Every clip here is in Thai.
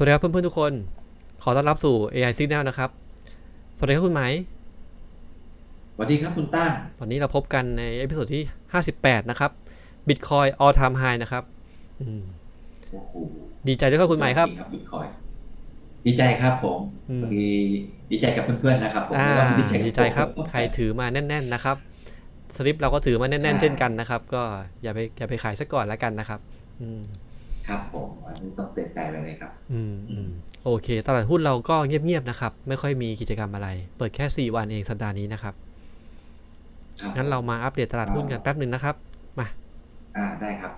วัสดีครับเพื่อนๆทุกคน ขอต้อนรับสู่ AI Signal นะครับ สวัสดีครับคุณไหมสวัสดีครับคุณตั้งวันนี้เราพบกันในเอพิโซดที่ 58 นะครับ Bitcoin All Time High นะครับอืมโอ้โหดีใจด้วยครับคุณไหมครับจงๆบิตคอยดีใจครับผมอืมพอดีดีใจกับเพื่อนๆนะครับผมอ่าแล้วก็ดีใจครับ ใครถือมาแน่น ๆ นะครับ สลิปเราก็ถือมาแน่น ๆ เช่นกันนะครับ ก็อย่าไปอย่าไปขายซะก่อนแล้วกันนะครับ อืม ครับผมอันนี้ต้องเตือนใจไปเลยครับ อืมอืมโอเค ตลาดหุ้นเราก็เงียบๆนะครับ ไม่ค่อยมีกิจกรรมอะไร เปิดแค่ 4 วันเองสัปดาห์นี้นะครับครับงั้นเรามาอัปเดตตลาดหุ้นกันแป๊บหนึ่งนะครับ มา อ่าได้ครับ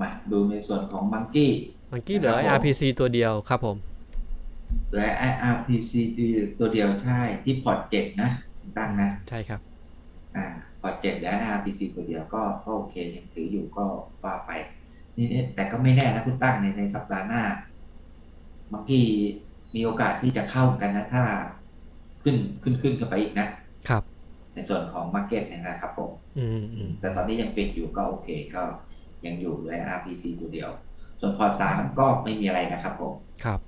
มาดูในส่วนของมังกี้เมื่อกี้เหลือครับผม RPC ตัวเดียวครับผมและ IRPC ตัวเดียวใช่ที่พอร์ตเจ็ดนะคุณตั้งนะ ใช่ครับ อ่า พอเจ็ดและ IRPC ตัวเดียวก็ก็โอเคยังถืออยู่ก็ว่าไปนี่แต่ก็ไม่แน่นะคุณตั้งในในสัปดาห์หน้าบางทีมีโอกาสที่จะเข้ากันนะถ้าขึ้นขึ้นขึ้นกันไปอีกนะครับ ในส่วนของมาร์เก็ตเนี่ยนะครับผมอืแต่ตอนนี้ยังปิดอยู่ก็โอเคก็ยังอยู่ใน RPC ตัวเดียว ส่วนพอสามก็ไม่มีอะไรนะครับผมครับ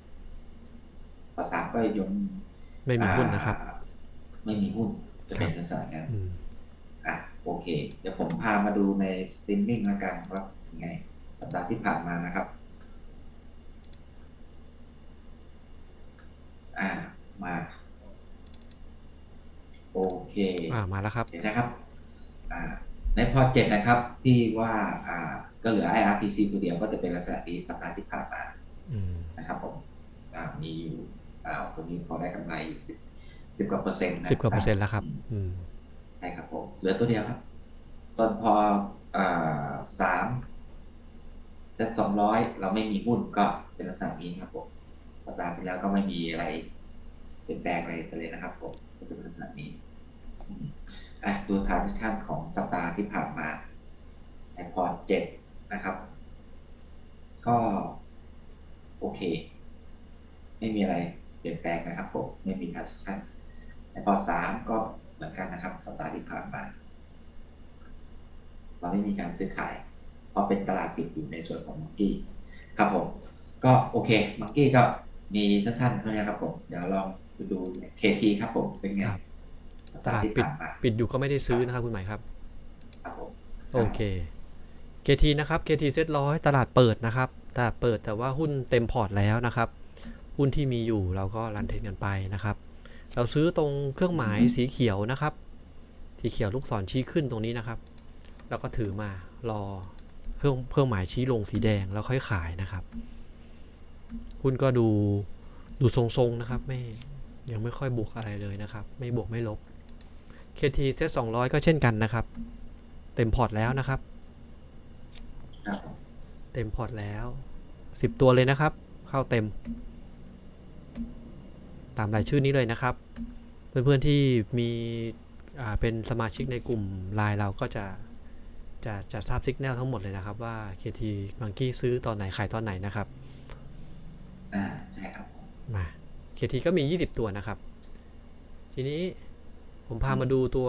พอสามก็ยังไม่มีหุ้นนะครับ ไม่มีหุ้นจะเป็นลักษณะนั้น โอเค เดี๋ยวผมพามาดูในสตรีมมิ่งแล้วกันว่ายังไงสัปดาห์ที่ผ่านมานะครับ อ่ามา โอเค อ่ามาแล้วครับเดี๋ยวนะครับ อ่า ในพอร์ตเจ็ดนะครับ ที่ว่าอ่า ก็เหลือ IRPC ตัวเดียวก็จะเป็นลักษณะนี้สัปดาห์ที่ผ่านมาอืมนะครับผมอ่ามีอยู่อ่าตัวนี้พอได้กำไรอยู่สิบสิบกว่าเปอร์เซ็นต์นะสิบกว่าเปอร์เซ็นต์แล้วครับ อืมใช่ครับผม เหลือตัวเดียวครับ ตอนพออสามจะสองร้อยเราไม่มีหุ้นก็เป็นลักษณะนี้ครับผม สัปดาห์ที่แล้วก็ไม่มีอะไร เปลี่ยนแปลงอะไรไปเลยนะครับผมก็จะเป็นลักษณะนี้อืมอะดูทาร์ดิชันของสัปดาห์ที่ผ่านมาในพอร์ตเจ็ดนะครับ ก็ โอเค ไม่มีอะไรเปลี่ยนแปลงนะครับผม ไม่มีทาร์ดิชันในพอร์ตสามก็ มือนกันนะครับสัปดาห์ที่ผ่านมาเราไม่มีการซื้อขาย เพราะเป็นตลาดปิดอยู่ในส่วนของมังกี้ครับผม ก็โอเคมังกี้ก็มีท่านๆเท่านี้ครับผมเดี๋ยวลองไปดูเคทีครับผมเป็นไงครับสัปตดาลาห์ดที่ปิดผ่านมาปิดอยู่ก็ไม่ได้ซื้อนะครับคุณหมายครับครับผมโอเค KT นะครับ KT เซ็ตร้อยตลาดเปิดนะครับตลาดเปิดแต่ว่าหุ้นเต็มพอร์ตแล้วนะครับ หุ้นที่มีอยู่เราก็รันเทรนกันไปนะครับ เราซื้อตรงเครื่องหมายสีเขียวนะครับ สีเขียวลูกศรชี้ขึ้นตรงนี้นะครับ แล้วก็ถือมารอเครื่องเครื่องหมายชี้ลงสีแดงแล้วค่อยขายนะครับหุ้นก็ดูดูทรงๆนะครับ ไม่ยังไม่ค่อยบวกอะไรเลยนะครับ ไม่บวกไม่ลบ KT เซ็ต200 ก็เช่นกันนะครับ เต็มพอร์ตแล้วนะครับครับผมเต็มพอร์ตแล้ว 10 ตัวเลยนะครับ เข้าเต็ม ตามรายชื่อนี้เลยนะครับ เพื่อนๆที่มีอ่าเป็นสมาชิกในกลุ่มไลน์เราก็จะจะจะทราบสิกแนลทั้งหมดเลยนะครับ ว่า KT มังกี้ซื้อตอนไหนขายตอนไหนนะครับอ่าใช่ครับผมมา KT ก็มี 20 ตัวนะครับ ทีนี้ผมพามาดูตัว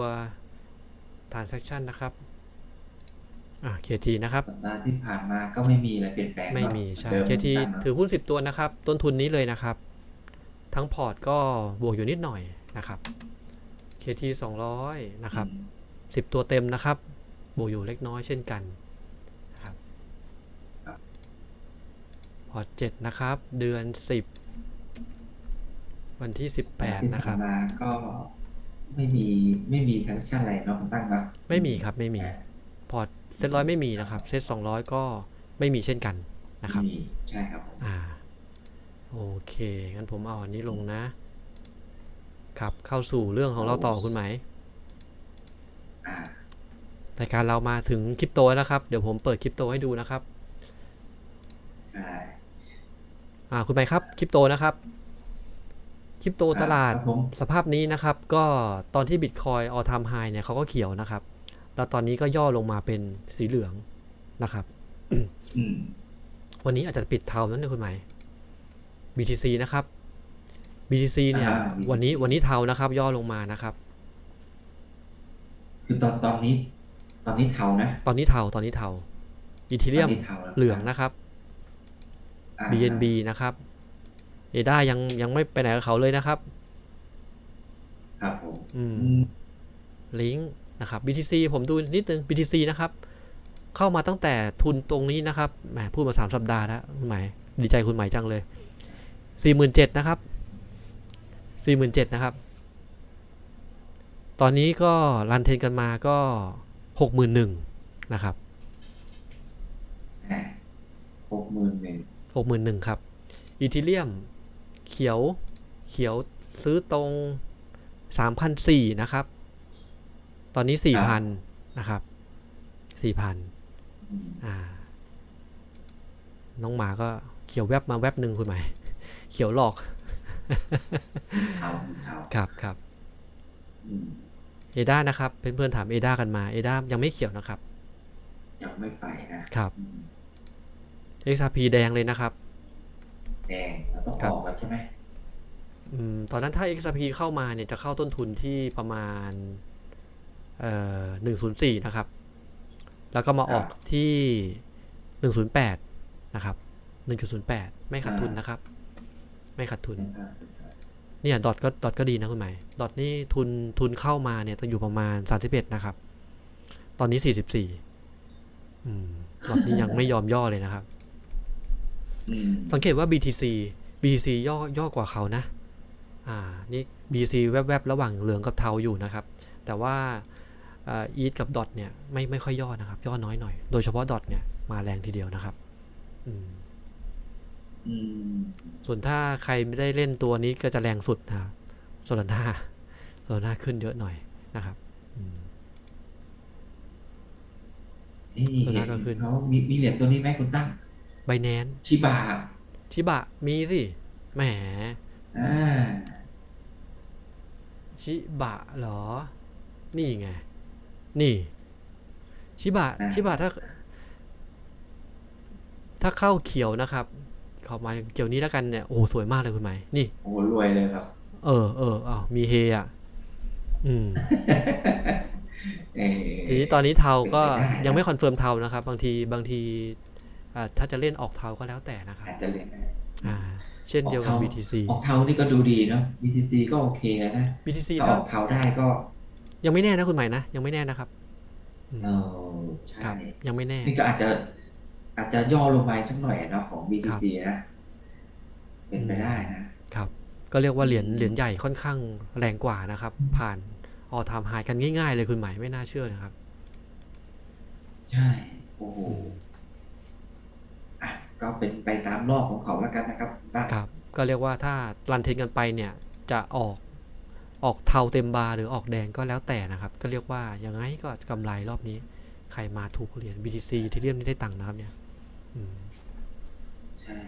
transaction นะครับอ่า KT นะครับสัปดาห์ที่ผ่านมาก็ไม่มีอะไรเปลี่ยนแปลงไม่มีใช่เดิ KT ตามนั้นถือหุ้น 10 ตัวนะครับ ต้นทุนนี้เลยนะครับ ทั้งพอร์ตก็บวกอยู่นิดหน่อยนะครับ KT 200 นะครับ 10 ตัวเต็มนะครับ บวกอยู่เล็กน้อยเช่นกันนะครับพอร์ต7นะครับ เดือน 10 วันที่ 18 นะครับที่ผ่ามาก็ไม่มีไม่มีทันชั่นอะไรเนาะคุณตั้งเนาะไม่มีครับไม่มี พอร์ตเซ็ตร้อยไม่มีนะครับ เซ็ต200ก็ไม่มีเช่นกันนะครับไม่มีใช่ครับผมอ่า โอเค งั้นผมเอาอันนี้ลงนะ ครับ เข้าสู่เรื่องของเราต่อคุณไหมอ่ารายการเรามาถึงคริปโตแล้วนะครับ เดี๋ยวผมเปิดคริปโตให้ดูนะครับใช่อ่าคุณไหมครับ คริปโตนะครับคริปโตตลาดครับผมสภาพนี้นะครับ ก็ตอนที่บิตคอยออทามไฮเนี่ยเขาก็เขียวนะครับ แล้วตอนนี้ก็ย่อลงมาเป็นสีเหลืองนะครับอืมวันนี้อาจจะปิดเทานั่นเลยคุณไหม BTC นะครับ BTC เนี่ย อ่า BTC วันนี้วันนี้เทานะครับ ย่อลงมานะครับ คือตอนตอนนี้ ตอนนี้เทานะตอนนี้เทาตอนนี้เทาอีเทเรียมตอนนี้เทาแล้วเหลืองนะครับ อ่า BNB นะครับเอด้ายังยังไม่ไปไหนกับเขาเลยนะครับ ครับผมอืมอืม ลิงก์นะครับ BTC ผมดูนิดนึง BTC นะครับ เข้ามาตั้งแต่ทุนตรงนี้นะครับแหมพูดมา 3 สัปดาห์แล้วคุณหมายดีใจคุณหมายจังเลย 47,000นะครับ47,000นะครับ ตอนนี้ก็รันเทรนกันมาก็ 61,000นะครับอ่าหกหมื่นหนึ่ง61,000ครับอีทีเรียมเขียวเขียวซื้อตรง3,400นะครับ ตอนนี้ 4,000 นะครับ 4,000อืมอ่า น้องหมาก็เขียวแวบมาแวบหนึ่งคุณหมาย เขียวหลอกเท้าเท้าครับครับอืมเอด้านะครับเพื่อนๆถามเอด้ากันมาเอด้ายังไม่เขียวนะครับ ยังไม่ไปนะครับอืม XRP แดงเลยนะครับ แดงเราต้องครัอบอกแล้วใช่ไหมอมตอนนั้นถ้า XRP เข้ามาเนี่ยจะเข้าต้นทุนที่ประมาณเอ่อ104นะครับ แล้วก็มาออกที่108นะครับ1.08ไม่ขาดทุนนะครับ ไม่ขาดทุน เนี่ยดอทก็ดอทก็ดีนะคุณหมายดอทนี่ทุนทุนเข้ามาเนี่ยต้องอยู่ประมาณ 31 นะครับ ตอนนี้ 44อืมดอทนี่ยังไม่ยอมย่อเลยนะครับอืมสังเกตว่า BTC BTC ย่อย่อกว่าเขานะ อ่า นี่ BTC แวบๆ ระหว่างเหลืองกับเทาอยู่นะครับ แต่ว่าอีทกับดอทเนี่ยไม่ไม่ค่อยย่อนะครับ ย่อน้อยหน่อย โดยเฉพาะดอทเนี่ยมาแรงทีเดียวนะครับ อืมอืม ส่วนถ้าใครไม่ได้เล่นตัวนี้ก็จะแรงสุดนะครับโซลาร่าโซลาร่าขึ้นเยอะหน่อยนะครับอืมนี่ตัวหเห็น้านก็ขึ้นเขามีมีเหรียญตัวนี้ไหมคุณตั้งไบแนนชิบาชิบะมีสิแหมอ่าชิบะเหรอ นี่ไง นี่ ชิบะ ชิบะถ้า ถ้าเข้าเขียวนะครับเข้ามาเขียวนี้แล้วกันเนี่ยโอ้โหสวยมากเลยคุณหมายนี่โอ้โหรวยเลยครับ เออเอออ้าวมีเฮอะอืมเออทีนี้ตอนนี้เทาก็เป็นไปได้นะยังไม่คอนเฟิร์มเทานะครับ บางทีบางทีอ่าถ้าจะเล่นออกเทาก็แล้วแต่นะครับอาจจะเรียนได้อ่า เช่นเดียวกับออกเทา BTC ออกเทานี่ก็ดูดีเนาะ BTC ก็โอเคนะ BTC ถ้าอถ้าอกเทาได้ก็ ยังไม่แน่นะคุณหมายนะยังไม่แน่นะครับอืมเออคใช่รับยังไม่แน่นี่ก็อาจจะ อาจจะย่อลงมาสักหน่อยเนาะของ BTC นะเป็นไปได้นะครับ ก็เรียกว่าเหรียญอืมเหรียญใหญ่ค่อนข้างแรงกว่านะครับ ผ่านออทามไฮกันง่ายๆเลยคุณหมายไม่น่าเชื่อนะครับ ใช่ โอ้โหอะก็เป็นไปตามรอบของเขาแล้วกันนะครับบ้างครับ ก็เรียกว่าถ้ารันเทรนกันไปเนี่ย จะออกออกเทาเต็มบาร์หรือออกแดงก็แล้วแต่นะครับ ก็เรียกว่ายังไงก็กำไรรอบนี้ ใครมาถูกเหรียญ BTC ที่เรียมนี่ได้ตังค์นะครับเนี่ยอืม ใช่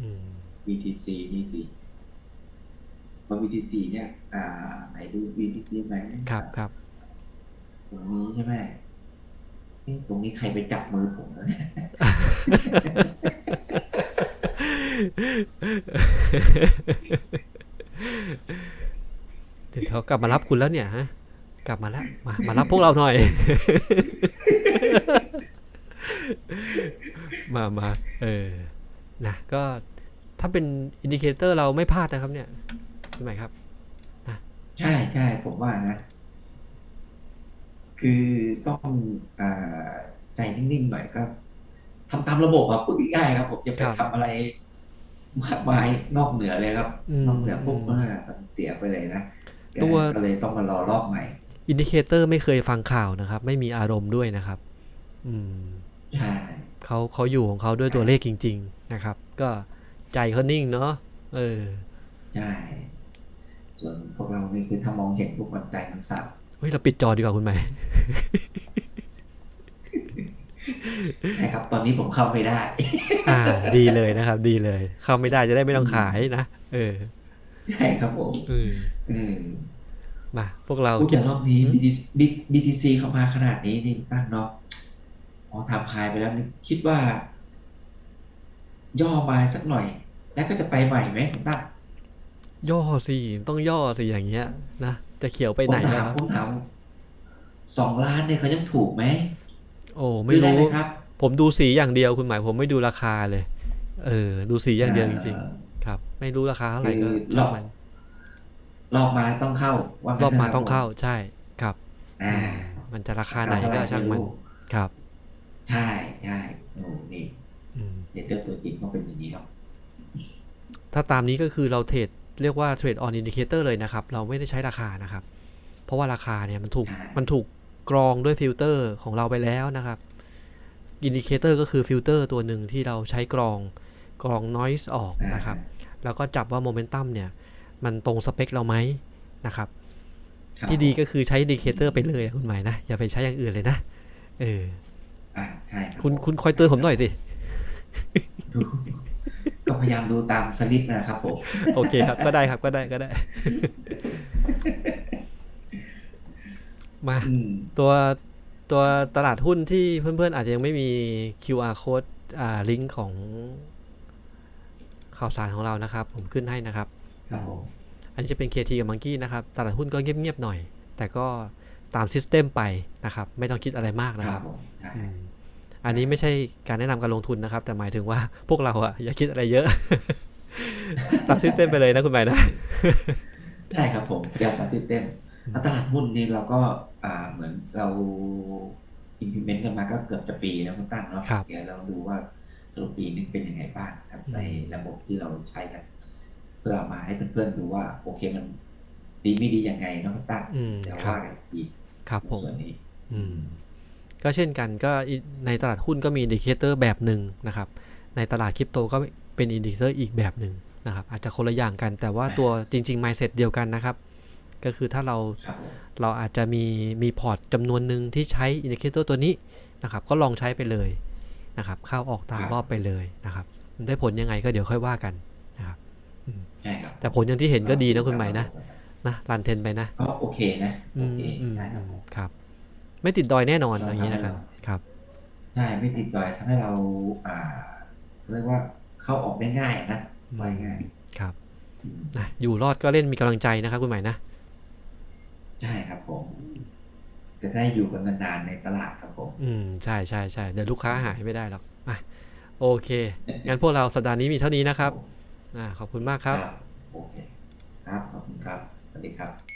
อืม BTC นี่สิพอ BTC เนี่ย อ่า ไหนดู BTC ไหนครับครับ ตรงนี้ใช่ไหมเอ๊ะตรงนี้ใครไปจับมือผมแล้วเนี่ยเดี๋ยวเขากลับมารับคุณแล้วเนี่ยฮะ กลับมาแล้ว มามารับพวกเราหน่อย มามาเออนะก็ถ้าเป็นอินดิเคเตอร์เราไม่พลาดนะครับเนี่ยใช่ไหมครับใช่ใช่ผมว่านะ คือต้องอ่าใจนิ่งๆหน่อยก็ทำตามระบบครับพูดง่ายๆครับผมจะไปครับทำอะไรมากมายนอกเหนือเลยครับอืมนอกเหนือปุ๊บอืมเมื่อมันเสียไปเลยนะตัวก็เลยต้องมารอรอบใหม่ อินดิเคเตอร์ไม่เคยฟังข่าวนะครับ ไม่มีอารมณ์ด้วยนะครับ อืมใช่ เขาเขาอยู่ของเขาด้วยตัวเลขจริง ๆ นะครับ ก็ใจเขานิ่งเนาะเออใช่ส่วนพวกเรานี่คือถ้ามองเห็นพวกมันใจมันสั่นเฮ้ยเราปิดจอดีกว่าคุณใหม่นะครับ ตอนนี้ผมเข้าไม่ได้ อ่า ดีเลยนะครับ ดีเลย เข้าไม่ได้จะได้ไม่ต้องขายนะเออใช่ครับผมเอออืมมา พวกเราพูดคิดแต่รอบนี้อืม BTC BTC เข้ามาขนาดนี้นี่ตั้งเนาะ พอทำพายไปแล้วนี่คิดว่า ย่อมาสักหน่อย แล้วก็จะไปใหม่ไหมคุณตั้งย่อสิต้องย่อสิอย่างเงี้ย นะจะเขียวไปผมไหนถานะมครับผมถามสองล้านเนี่ยเขายังถูกไหมโอ้ไม่ซื้อได้รู้ไหมครับ ผมดูสีอย่างเดียวคุณหมาย ผมไม่ดูราคาเลย เออ ดูสีอย่างเดียวจริงๆครับ ไม่รู้ราคาเท่าไหร่ก็คือช่างรอบมันรอบมาต้องเข้าว่างั้นรอบมานะคต้องเข้าใช่ครับอ่ามันจะราคาไหนก็ช่างมันครับ ใช่ใช่โอ้นี่อืมเด็ดเลือดตัวจริงต้องเป็นอย่างนี้ครับ ถ้าตามนี้ก็คือเราเทรดเรียกว่าเทรดออนอินดิเคเตอร์เลยนะครับ เราไม่ได้ใช้ราคานะครับ เพราะว่าราคาเนี่ยมันถูกใช่มันถูกกรองด้วยฟิลเตอร์ของเราไปแล้วนะครับอินดิเคเตอร์ก็คือฟิลเตอร์ตัวหนึ่งที่เราใช้กรองกรอง noise ออกนะครับ แล้วก็จับว่าโมเมนตัมเนี่ย มันตรงสเปคเราไหมนะครับครับที่ดีก็คือใช้อินดิเคเตอร์ไปเลยนะคุณหมายนะ อย่าไปใช้อย่างอื่นเลยนะ เออ อ่าใช่รับคุณคุณคอยเตือนผมหน่อยสิ ดูก็พยายามดูตามสลิปนะครับผม โอเคครับ ก็ได้ครับก็ได้ก็ได้ มา อืม ตัวตัวตลาดหุ้นที่เพื่อนๆ อาจจะยังไม่มี QR code อ่าลิงก์ของข่าวสารของเรานะครับ ผมขึ้นให้นะครับ ครับผม อันนี้จะเป็น KT กับ Monkey นะครับ ตลาดหุ้นก็เงียบๆหน่อย แต่ก็ ตามซิสเต็มไปนะครับ ไม่ต้องคิดอะไรมากนะคครัรับบผมใช่อืมอันนี้ไม่ใช่การแนะนำการลงทุนนะครับ แต่หมายถึงว่าพวกเราอะอย่าคิดอะไรเยอะ ตามซิสเต็มไปเลยนะคุณหมายนะใช่ครับผมอย่างตามซิสเต็มแล้วตลาดหุ้นนี่เราก็อ่าเหมือนเรา implement กันมาก็เกือบจะปีแล้วคุณตั้งเนาะครับเดี๋ยวเราดูว่าสรุปปีนึงเป็นยังไงบ้างครับอืมในระบบที่เราใช้กัน เพื่อเอามาให้เพื่อนๆดูว่า โอเคมัน ดีไม่ดียังไงเนาะคุณตั้งอืมเดี๋ยวครับว่ากันอีกทีครับผมส่วนนี้อืมก็เช่นกันก็ในตลาดหุ้นก็มีอินดิเคเตอร์แบบหนึ่งนะครับ ในตลาดคริปโตก็เป็นอินดิเคเตอร์อีกแบบหนึ่งนะครับ อาจจะคนละอย่างกันแต่ว่าตัวจริงๆ mindset เดียวกันนะครับ ก็คือถ้าเราครับผมเราอาจจะมีมีพอร์ตจำนวนหนึ่งที่ใช้อินดิเคเตอร์ตัวนี้นะครับ ก็ลองใช้ไปเลยนะครับ เข้าออกตามรอบไปเลยนะครับได้ผลยังไงก็เดี๋ยวค่อยว่ากันนะครับใช่ครับแต่ผลอย่างที่เห็นก็ดีนะคุณใหม่นะ นะรันเทนไปนะก็โอเคนะอืโอมเคอืมได้ครับอืมผมครับ ไม่ติดดอยแน่นอนใช่อย่างนี้นะครับครับครับใช่ไม่ติดดอยทำให้เราอ่าเรียกว่าเข้าออกได้ง่ายนะไปง่ายครับอืมนะอยู่รอดก็เล่นมีกำลังใจนะครับคุณใหม่นะใช่ครับผมจะได้อยู่กันนานๆในตลาดครับผม อืมใช่ใช่ใช่เดี๋ยวลูกค้าหายไม่ได้หรอกอะโอเค งั้นพวกเราสัปดาห์นี้มีเท่านี้นะครับ อ่า ขอบคุณมากครับ โอเค ครับ ขอบคุณครับ สวัสดีครับ